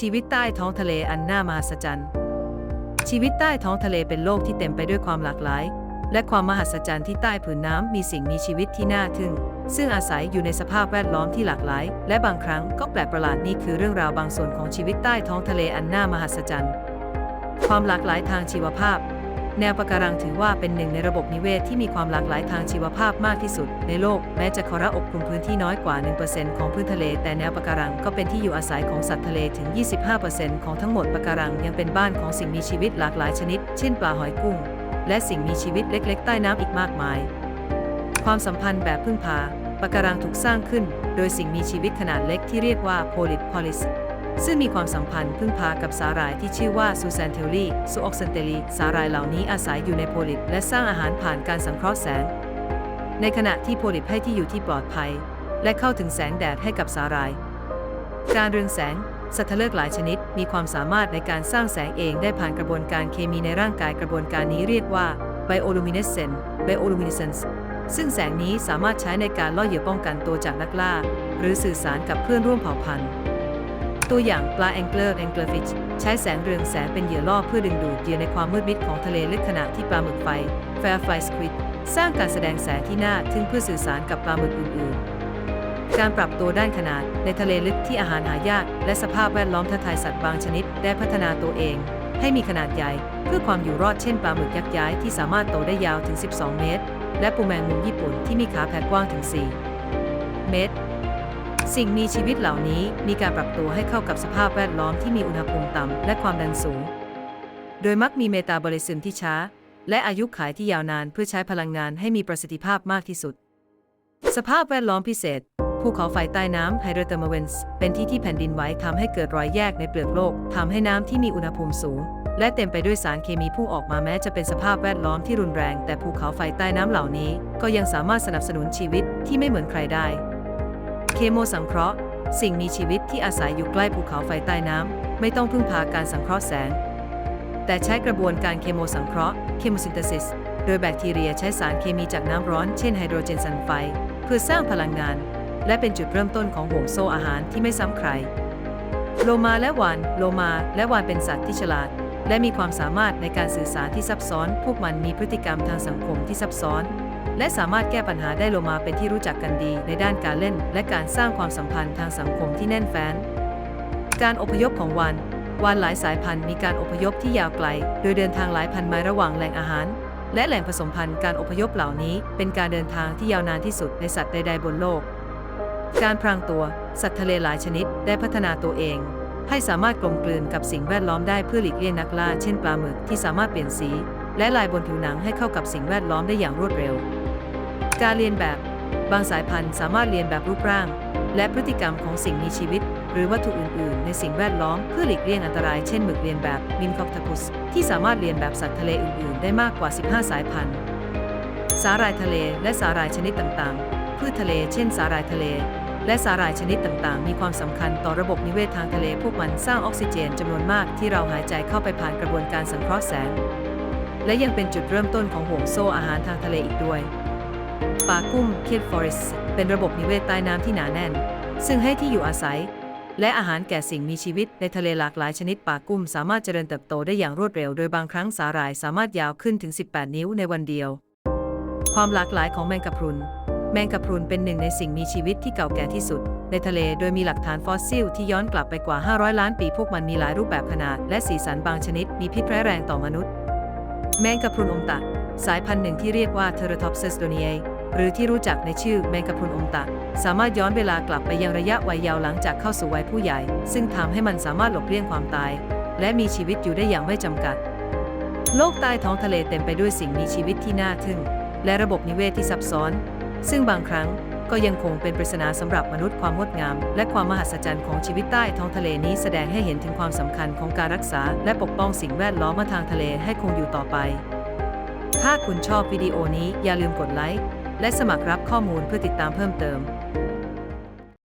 ชีวิตใต้ท้องทะเลอันน่ามหัศจรรย์ ชีวิตใต้ท้องทะเลเป็นโลกที่เต็มไปด้วยความหลากหลาย และความมหัศจรรย์ที่ใต้ผืนน้ำมีสิ่งมีชีวิตที่น่าทึ่ง ซึ่งอาศัยอยู่ในสภาพแวดล้อมที่หลากหลาย และบางครั้งก็แปลกประหลาดนี่คือเรื่องราวบางส่วนของชีวิตใต้ท้องทะเลอันน่ามหัศจรรย์ ความหลากหลายทางชีวภาพ แนวปะการังถือว่าเป็นหนึ่งในระบบนิเวศที่มีความหลากหลายทางชีวภาพมากที่สุด ในโลก แม้จะคอระอบคลุมพื้นที่น้อยกว่า 1%ของพื้นทะเล แต่แนวปะการังก็เป็นที่อยู่อาศัยของสัตว์ทะเลถึง 25%ของทั้งหมดปะการังยังเป็นบ้านของสิ่งมีชีวิตหลากหลายชนิด เช่นปลาหอยกุ้ง และสิ่งมีชีวิตเล็ก ๆ ใต้น้ำอีกมากมาย ความสัมพันธ์แบบพึ่งพาปะการังถูกสร้างขึ้น โดยสิ่งมีชีวิตขนาดเล็กที่เรียกว่าโพลิปพอลิส ซึ่งมีความสัมพันธ์พึ่งพากับสาหร่ายที่ชื่อว่าซูแซนเทลลีซูออกเซนเตลีสาหร่ายเหล่านี้อาศัยอยู่ในโพลิปและสร้างอาหารผ่านการสังเคราะห์แสง ในขณะที่โพลิปให้ที่อยู่ที่ปลอดภัย และเข้าถึงแสงแดดให้กับสาหร่าย การเรืองแสงสัตว์ทะเลอกหลายชนิดมีความสามารถในการสร้างแสงเองได้ผ่านกระบวนการเคมีในร่างกายกระบวนการนี้เรียกว่า bioluminescence bioluminescence ซึ่งแสงนี้สามารถใช้ในการล่อเหยื่อป้องกันตัวจากนักล่า หรือสื่อสารกับเพื่อนร่วมเผ่าพันธุ์ ตัวอย่างปลาแองเกิลแองเกิลฟิชใช้แสงเรืองแสงเป็นเหยื่อล่อเพื่อดึงดูดเหยื่อในความมืดมิดของทะเลลึกขณะที่ปลาหมึกไฟ Firefly Squid สร้างการแสดงแสงที่น่าทึ่งเพื่อสื่อสารกับปลาหมึกอื่นๆ การปรับตัวด้านขนาดในทะเลลึกที่อาหารหายาก และสภาพแวดล้อมท้าทายสัตว์บางชนิด ได้พัฒนาตัวเอง ให้มีขนาดใหญ่ เพื่อความอยู่รอดเช่นปลาหมึกยักษ์ย้ายที่สามารถโตได้ยาวถึง 12 เมตร และปูแมงมุมญี่ปุ่นที่มีขาแผ่กว้างถึง 4 เมตร สิ่งมีชีวิตเหล่านี้มีการปรับตัวให้เข้ากับสภาพแวดล้อมที่มีอุณหภูมิต่ำและความดันสูง โดยมักมีเมตาบอลิซึมที่ช้า และอายุขัยที่ยาวนานเพื่อใช้พลังงานให้มีประสิทธิภาพมากที่สุด สภาพแวดล้อมพิเศษ ภูเขาไฟใต้น้ำไฮโดรเทอร์มเวนส์เป็นที่ที่แผ่นดินไหวทำให้เกิดรอยแยกในเปลือกโลกทำให้น้ำที่มีอุณหภูมิสูง และเต็มไปด้วยสารเคมีพุ่งออกมาแม้จะเป็นสภาพแวดล้อมที่รุนแรง แต่ภูเขาไฟใต้น้ำเหล่านี้ ก็ยังสามารถสนับสนุนชีวิตที่ไม่เหมือนใครได้ โมสังเคราะห์ สิ่งมีชีวิตที่อาศัยอยู่ใกล้ภูเขาไฟใต้น้ำ ไม่ต้องพึ่งพาการสังเคราะห์แสง แต่ใช้กระบวนการเคโมสังเคราะห์เคโมซินเทซิสโดยแบคทีเรียใช้สารเคมีจากน้ำร้อนเช่นไฮโดรเจนซัลไฟด์เพื่อสร้างพลังงาน และเป็นจุดเริ่มต้นของห่วงโซ่อาหารที่ไม่ซ้ำใคร โลมาและวาน โลมาและวานเป็นสัตว์ที่ฉลาด และมีความสามารถในการสื่อสารที่ซับซ้อน พวกมันมีพฤติกรรมทางสังคมที่ซับซ้อน และสามารถแก้ปัญหาได้โลมาเป็นที่รู้จักกันดีในด้านการเล่น และการสร้างความสัมพันธ์ทางสังคมที่แน่นแฟ้น การอพยพของวานวานหลายสายพันธุ์มีการอพยพที่ยาวไกล โดยเดินทางหลายพันไมล์ระหว่างแหล่งอาหาร และแหล่งผสมพันธุ์การอพยพเหล่านี้ เป็นการเดินทางที่ยาวนานที่สุดในสัตว์ใดๆบนโลก การพรางตัวสัตว์ทะเลหลายชนิดได้พัฒนาตัวเอง ให้สามารถกลมกลืนกับสิ่งแวดล้อมได้เพื่อหลีกเลี่ยงนักล่าเช่นปลาหมึกที่สามารถเปลี่ยนสี และลายบนผิวหนังให้เข้ากับสิ่งแวดล้อมได้อย่างรวดเร็ว การเรียนแบบ บางสายพันธุ์สามารถเรียนแบบรูปร่าง และพฤติกรรมของสิ่งมีชีวิต หรือวัตถุอื่น ๆ ในสิ่งแวดล้อมเพื่อหลีกเลี่ยงอันตรายเช่นหมึกเรียนแบบมินคอ t ท p ุสที่สามารถเรียนแบบสัตว์ทะเลอื่น ๆ ได้มากกว่า 15 สายพันธุ์ สาหร่ายทะเลและสาหร่ายชนิดต่าง ๆ พืชทะเล เช่น สาหร่ายทะเลและสาหร่ายชนิดต่างๆ มีความสำคัญต่อระบบนิเวศทางทะเล พวกมันสร้างออกซิเจนจำนวนมากที่เราหายใจเข้าไปผ่านกระบวนการสังเคราะห์แสง และยังเป็นจุดเริ่มต้นของห่วงโซ่อาหารทางทะเลอีกด้วยป่ากุ้ง Kid Forest เป็นระบบนิเวศใต้น้ำที่หนาแน่น ซึ่งให้ที่อยู่อาศัย และอาหารแก่สิ่งมีชีวิตในทะเลหลากหลายชนิดป่ากุ้งสามารถเจริญเติบโตได้อย่างรวดเร็ว โดยบางครั้งสาหร่ายสามารถยาวขึ้นถึง 18 นิ้วในวันเดียว ความหลากหลายของแมงกะพรุน แมงกะพรุนเป็นหนึ่งในสิ่งมีชีวิตที่เก่าแก่ที่สุด ในทะเลโดยมีหลักฐานฟอสซิลที่ย้อนกลับไปกว่า 500 ล้านปีพวกมันมีหลายรูปแบบขนาด และสีสันบางชนิดมีพิษร้ายแรงต่อมนุษย์ แมงกะพรุนอมตะ สายพันธุ์หนึ่งที่เรียกว่า Teratopsis doniae หรือที่รู้จักในชื่อแมงกะพรุนอมตะ สามารถย้อนเวลากลับไปยังระยะวัยเยาว์หลังจากเข้าสู่วัยผู้ใหญ่ ซึ่งทำให้มันสามารถหลบเลี่ยงความตาย และมีชีวิตอยู่ได้อย่างไม่จำกัด โลกใต้ท้องทะเลเต็มไปด้วยสิ่งมีชีวิตที่น่าทึ่ง และระบบนิเวศที่ซับซ้อน ซึ่งบางครั้ง ก็ยังคงเป็นปริศนาสำหรับมนุษย์ความงดงาม และความมหัศจรรย์ของชีวิตใต้ท้องทะเลนี้แสดงให้เห็นถึงความสำคัญของการรักษา และปกป้องสิ่งแวดล้อมทางทะเลให้คงอยู่ต่อไป ถ้าคุณชอบวิดีโอนี้อย่าลืมกดไลค์และสมัครรับข้อมูลเพื่อติดตามเพิ่มเติม